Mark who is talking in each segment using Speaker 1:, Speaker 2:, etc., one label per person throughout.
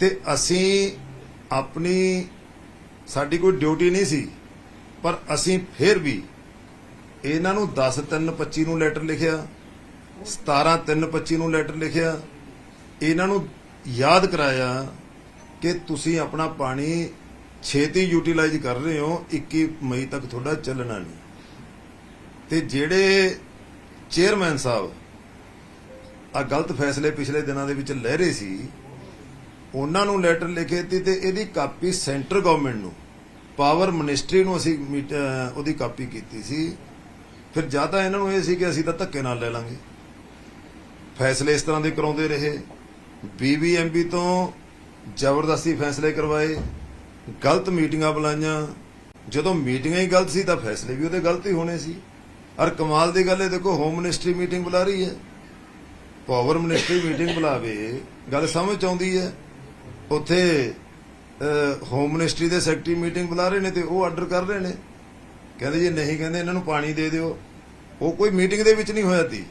Speaker 1: ਤੇ ਅਸੀਂ ਆਪਣੀ, ਸਾਡੀ ਕੋਈ ਡਿਊਟੀ ਨਹੀਂ ਸੀ, ਪਰ ਅਸੀਂ ਫਿਰ ਵੀ ਇਹਨਾਂ ਨੂੰ 10 3 25 ਨੂੰ ਲੈਟਰ ਲਿਖਿਆ 17 3 25 ਨੂੰ ਲੈਟਰ ਲਿਖਿਆ। ਇਹਨਾਂ ਨੂੰ ਯਾਦ ਕਰਾਇਆ ਕਿ ਤੁਸੀਂ ਆਪਣਾ ਪਾਣੀ ਛੇਤੀ ਯੂਟਿਲਾਈਜ਼ ਕਰ ਰਹੇ ਹੋ 21 ਮਈ ਤੱਕ ਤੁਹਾਡਾ ਚੱਲਣਾ ਨਹੀਂ। ਤੇ ਜਿਹੜੇ ਚੇਅਰਮੈਨ ਸਾਹਿਬ ਆ ਗਲਤ ਫੈਸਲੇ ਪਿਛਲੇ ਦਿਨਾਂ ਦੇ ਵਿੱਚ ਲੈ ਰਹੇ ਸੀ ਉਹਨਾਂ ਨੂੰ ਲੈਟਰ ਲਿਖੇ ਤੀ ਤੇ ਇਹਦੀ ਕਾਪੀ ਸੈਂਟਰ ਗਵਰਨਮੈਂਟ ਨੂੰ ਪਾਵਰ ਮਿਨਿਸਟਰੀ ਨੂੰ ਅਸੀਂ ਮੀਟ- ਉਹਦੀ ਕਾਪੀ ਕੀਤੀ ਸੀ। ਫਿਰ ਜ਼ਿਆਦਾ ਇਹਨਾਂ ਨੂੰ ਇਹ ਸੀ ਕਿ ਅਸੀਂ ਤਾਂ ਧੱਕੇ ਨਾਲ ਲੈ ਲਾਂਗੇ। ਫੈਸਲੇ ਇਸ ਤਰ੍ਹਾਂ ਦੇ ਕਰਾਉਂਦੇ ਰਹੇ। ਬੀਬੀਐਮਬੀ ਤੋਂ ਜ਼ਬਰਦਸਤੀ ਫੈਸਲੇ ਕਰਵਾਏ, ਗਲਤ ਮੀਟਿੰਗਾਂ ਬੁਲਾਈਆਂ। ਜਦੋਂ ਮੀਟਿੰਗਾਂ ਹੀ ਗਲਤ ਸੀ ਤਾਂ ਫੈਸਲੇ ਵੀ ਉਹਦੇ ਗਲਤ ਹੀ ਹੋਣੇ ਸੀ। ਔਰ ਕਮਾਲ ਦੀ ਗੱਲ ਇਹ ਦੇਖੋ ਹੋਮ ਮਿਨਿਸਟਰੀ ਮੀਟਿੰਗ ਬੁਲਾ ਰਹੀ ਹੈ। ਪਾਵਰ ਮਿਨਿਸਟਰੀ ਮੀਟਿੰਗ ਬੁਲਾਵੇ, ਗੱਲ ਸਮਝ ਆਉਂਦੀ ਹੈ। ਉੱਥੇ ਹੋਮ ਮਿਨਿਸਟਰੀ ਦੇ ਸੈਕਟਰੀ ਮੀਟਿੰਗ ਬੁਲਾ ਰਹੇ ਨੇ ਤੇ ਉਹ ਆਰਡਰ ਕਰ ਰਹੇ ਨੇ। ਕਹਿੰਦੇ ਜੀ ਨਹੀਂ ਕਹਿੰਦੇ, ਇਹਨਾਂ ਨੂੰ ਪਾਣੀ ਦੇ ਦਿਓ। ਉਹ ਕੋਈ ਮੀਟਿੰਗ ਦੇ ਵਿੱਚ ਨਹੀਂ ਹੋਇਆ ਤੀ।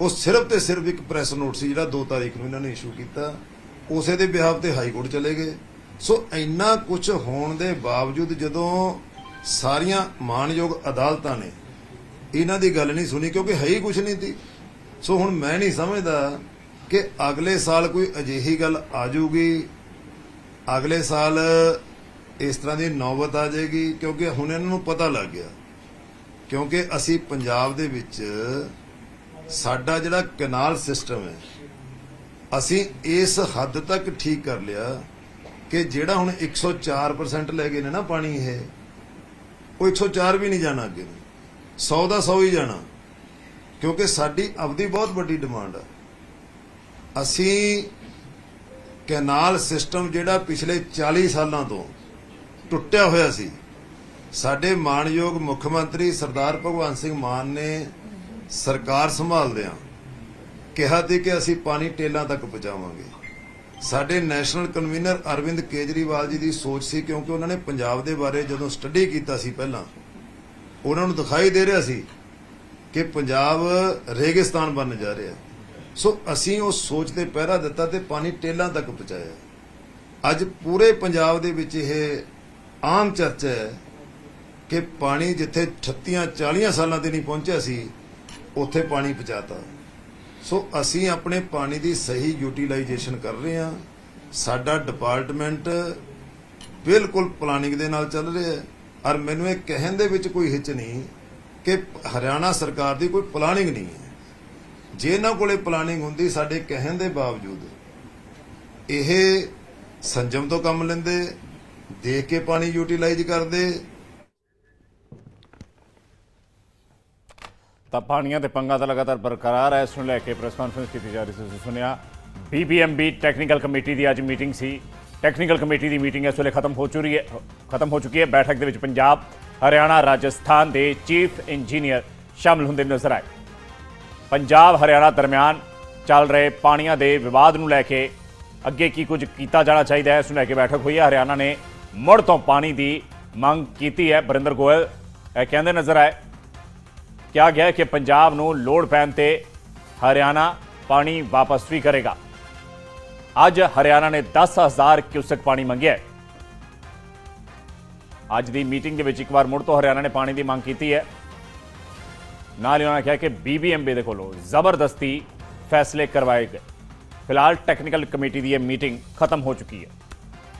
Speaker 1: ਉਹ ਸਿਰਫ ਤੇ ਸਿਰਫ ਇੱਕ ਪ੍ਰੈਸ ਨੋਟ ਸੀ ਜਿਹੜਾ 2 ਤਾਰੀਖ ਨੂੰ ਇਹਨਾਂ ਨੇ ਇਸ਼ੂ ਕੀਤਾ। ਉਸੇ ਦੇ ਬਿਹਾਫ ਤੇ ਹਾਈ ਕੋਰਟ ਚਲੇ ਗਏ। ਸੋ ਇੰਨਾ ਕੁਝ ਹੋਣ ਦੇ ਬਾਵਜੂਦ ਜਦੋਂ ਸਾਰੀਆਂ ਮਾਨਯੋਗ ਅਦਾਲਤਾਂ ਨੇ ਇਹਨਾਂ ਦੀ ਗੱਲ ਨਹੀਂ ਸੁਣੀ ਕਿਉਂਕਿ ਹੈ ਹੀ ਕੁਝ ਨਹੀਂ ਸੀ ਸੋ ਹੁਣ ਮੈਂ ਨਹੀਂ ਸਮਝਦਾ ਕਿ ਅਗਲੇ ਸਾਲ ਕੋਈ ਅਜਿਹੀ ਗੱਲ ਆ ਜਾਊਗੀ, ਅਗਲੇ ਸਾਲ ਇਸ ਤਰ੍ਹਾਂ ਦੀ ਨੌਬਤ ਆ ਜਾਏਗੀ, ਕਿਉਂਕਿ ਹੁਣ ਇਹਨਾਂ ਨੂੰ ਪਤਾ ਲੱਗ ਗਿਆ। ਕਿਉਂਕਿ ਅਸੀਂ ਪੰਜਾਬ ਦੇ ਵਿੱਚ ਸਾਡਾ ਜਿਹੜਾ ਕਨਾਲ ਸਿਸਟਮ ਹੈ, ਅਸੀਂ ਇਸ ਹੱਦ ਤੱਕ ਠੀਕ ਕਰ ਲਿਆ ਕਿ ਜਿਹੜਾ ਹੁਣ 104% ਲੈ ਗਏ ਨੇ ਨਾ ਪਾਣੀ ਇਹ, ਉਹ 104 ਵੀ ਨਹੀਂ ਜਾਣਾ ਅੱਗੇ ਨੂੰ। 100 ਦਾ 100 ਹੀ ਜਾਣਾ, ਕਿਉਂਕਿ ਸਾਡੀ ਆਪਦੀ ਬਹੁਤ ਵੱਡੀ ਡਿਮਾਂਡ ਆ। ਅਸੀਂ ਕੈਨਾਲ ਸਿਸਟਮ ਜਿਹੜਾ ਪਿਛਲੇ 40 ਸਾਲਾਂ ਤੋਂ ਟੁੱਟਿਆ ਹੋਇਆ ਸੀ, ਸਾਡੇ ਮਾਣਯੋਗ ਮੁੱਖ ਮੰਤਰੀ ਸਰਦਾਰ ਭਗਵੰਤ ਸਿੰਘ ਮਾਨ ਨੇ ਸਰਕਾਰ ਸੰਭਾਲਦਿਆਂ ਕਿਹਾ ਸੀ ਕਿ ਅਸੀਂ ਪਾਣੀ ਟੇਲਾਂ ਤੱਕ ਪਹੁੰਚਾਵਾਂਗੇ। ਸਾਡੇ ਨੈਸ਼ਨਲ ਕਨਵੀਨਰ ਅਰਵਿੰਦ ਕੇਜਰੀਵਾਲ ਜੀ ਦੀ ਸੋਚ ਸੀ ਕਿਉਂਕਿ ਉਹਨਾਂ ਨੇ ਪੰਜਾਬ ਦੇ ਬਾਰੇ ਜਦੋਂ ਸਟੱਡੀ ਕੀਤਾ ਸੀ ਪਹਿਲਾਂ, ਉਹਨਾਂ ਨੂੰ ਦਿਖਾਈ ਦੇ ਰਿਹਾ ਸੀ ਕਿ ਪੰਜਾਬ ਰੇਗਿਸਤਾਨ ਬਣ ਜਾ ਰਿਹਾ। ਸੋ ਅਸੀਂ ਉਸ ਸੋਚ ਤੇ ਪਹਿਰਾ ਦਿੱਤਾ ਤੇ ਪਾਣੀ ਟੇਲਾਂ ਤੱਕ ਪਹੁੰਚਾਇਆ। ਅੱਜ ਪੂਰੇ ਪੰਜਾਬ ਦੇ ਵਿੱਚ ਇਹ ਆਮ ਚਰਚਾ ਹੈ ਕਿ ਪਾਣੀ ਜਿੱਥੇ 38 40 ਸਾਲਾਂ ਤੇ ਨਹੀਂ ਪਹੁੰਚਿਆ ਸੀ, ਉੱਥੇ ਪਾਣੀ ਪਹੁੰਚਾਤਾ। ਸੋ ਅਸੀਂ ਆਪਣੇ ਪਾਣੀ ਦੀ ਸਹੀ ਯੂਟਿਲਾਈਜੇਸ਼ਨ ਕਰ ਰਹੇ ਹਾਂ। ਸਾਡਾ ਡਿਪਾਰਟਮੈਂਟ ਬਿਲਕੁਲ ਪਲਾਨਿੰਗ ਦੇ ਨਾਲ ਚੱਲ ਰਿਹਾ ਹੈ। ਔਰ ਮੈਨੂੰ ਇਹ ਕਹਿਣ ਦੇ ਵਿੱਚ ਕੋਈ ਹਿੱਚ ਨਹੀਂ ਕਿ ਹਰਿਆਣਾ ਸਰਕਾਰ ਦੀ ਕੋਈ ਪਲਾਨਿੰਗ ਨਹੀਂ ਹੈ। ਜੇ ਇਹਨਾਂ ਕੋਲੇ ਪਲਾਨਿੰਗ ਹੁੰਦੀ, ਸਾਡੇ ਕਹਿਣ ਦੇ ਬਾਵਜੂਦ ਇਹ ਸੰਜਮ ਤੋਂ ਕੰਮ ਲੈਂਦੇ, ਦੇਖ ਕੇ ਪਾਣੀ ਯੂਟਿਲਾਈਜ਼ ਕਰਦੇ।
Speaker 2: ਤਾਂ ਪਾਣੀਆਂ ਤੇ ਪੰਗਾ ਤਾਂ ਲਗਾਤਾਰ ਬਰਕਰਾਰ ਹੈ ਇਸ ਨੂੰ ਲੈ ਕੇ ਪ੍ਰੈਸ ਕਾਨਫਰੰਸ ਕੀਤੀ ਜਾ ਰਹੀ ਸੀ, ਤੁਸੀਂ ਸੁਣਿਆ। ਬੀਬੀਐਮਬੀ ਟੈਕਨੀਕਲ ਕਮੇਟੀ ਦੀ ਅੱਜ ਮੀਟਿੰਗ ਸੀ। ਟੈਕਨੀਕਲ ਕਮੇਟੀ ਦੀ ਮੀਟਿੰਗ ਇਸ ਵੇਲੇ ਖਤਮ ਹੋ ਚੁੱਕੀ ਹੈ, ਖਤਮ ਹੋ ਚੁੱਕੀ ਹੈ। ਬੈਠਕ ਦੇ ਵਿੱਚ ਪੰਜਾਬ, ਹਰਿਆਣਾ, ਰਾਜਸਥਾਨ ਦੇ ਚੀਫ ਇੰਜੀਨੀਅਰ ਸ਼ਾਮਲ ਹੁੰਦੇ ਨਜ਼ਰ ਆਏ। ਪੰਜਾਬ ਹਰਿਆਣਾ ਦਰਮਿਆਨ ਚੱਲ ਰਹੇ ਪਾਣੀਆਂ ਦੇ ਵਿਵਾਦ ਨੂੰ ਲੈ ਕੇ ਅੱਗੇ ਕੀ ਕੁਝ ਕੀਤਾ ਜਾਣਾ ਚਾਹੀਦਾ ਹੈ, ਇਸ ਨੂੰ ਲੈ ਕੇ ਬੈਠਕ ਹੋਈ ਹੈ। ਹਰਿਆਣਾ ਨੇ ਮੁੜ ਤੋਂ ਪਾਣੀ ਦੀ ਮੰਗ ਕੀਤੀ ਹੈ। ਬਰਿੰਦਰ ਗੋਇਲ ਇਹ ਕਹਿੰਦੇ ਨਜ਼ਰ ਆਏ, ਕਿਹਾ ਗਿਆ ਕਿ ਪੰਜਾਬ ਨੂੰ ਲੋੜ ਪੈਣ ਤੇ ਹਰਿਆਣਾ ਪਾਣੀ ਵਾਪਸ ਵੀ ਕਰੇਗਾ। ਅੱਜ ਹਰਿਆਣਾ ਨੇ 10000 ਕਿਊਸਕ ਪਾਣੀ ਮੰਗਿਆ ਅੱਜ ਦੀ ਮੀਟਿੰਗ ਦੇ ਵਿੱਚ ਇੱਕ ਵਾਰ ਮੁੜ ਤੋਂ ਹਰਿਆਣਾ ਨੇ ਪਾਣੀ ਦੀ ਮੰਗ ਕੀਤੀ ਹੈ। ਨਾਲ ਹੀ ਉਹਨਾਂ ਨੇ ਕਿਹਾ ਕਿ ਬੀਬੀਐਮਬੀ ਦੇ ਕੋਲੋਂ ਜ਼ਬਰਦਸਤੀ ਫੈਸਲੇ ਕਰਵਾਏ ਗਏ। ਫਿਲਹਾਲ ਟੈਕਨੀਕਲ ਕਮੇਟੀ ਦੀ ਇਹ ਮੀਟਿੰਗ ਖਤਮ ਹੋ ਚੁੱਕੀ ਹੈ।